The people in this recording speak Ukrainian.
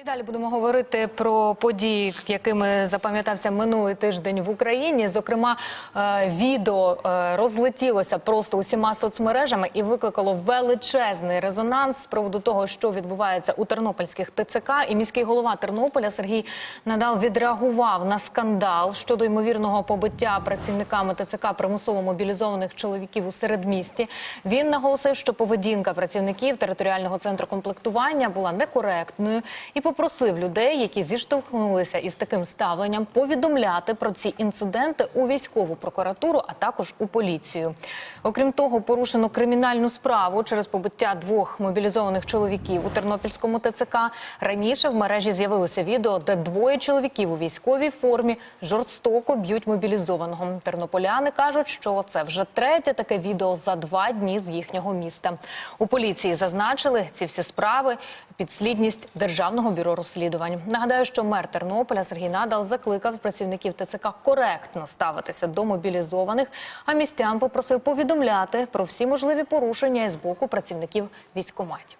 І далі будемо говорити про події, якими запам'ятався минулий тиждень в Україні. Зокрема, е, відео е, розлетілося просто усіма соцмережами і викликало величезний резонанс з приводу того, що відбувається у тернопільських ТЦК. І міський голова Тернополя Сергій Надал відреагував на скандал щодо ймовірного побиття працівниками ТЦК примусово мобілізованих чоловіків у середмісті. Він наголосив, що поведінка працівників територіального центру комплектування була некоректною і попросив людей, які зіштовхнулися із таким ставленням, повідомляти про ці інциденти у військову прокуратуру, а також у поліцію. Окрім того, порушено кримінальну справу через побиття двох мобілізованих чоловіків у Тернопільському ТЦК. Раніше в мережі з'явилося відео, де двоє чоловіків у військовій формі жорстоко б'ють мобілізованого. Тернополяни кажуть, що це вже третє таке відео за два дні з їхнього міста. У поліції зазначили ці всі справи підслідність державного бюро розслідувань. Нагадаю, що мер Тернополя Сергій Надал закликав працівників ТЦК коректно ставитися до мобілізованих, а містян попросив повідомляти про всі можливі порушення з боку працівників військкоматів.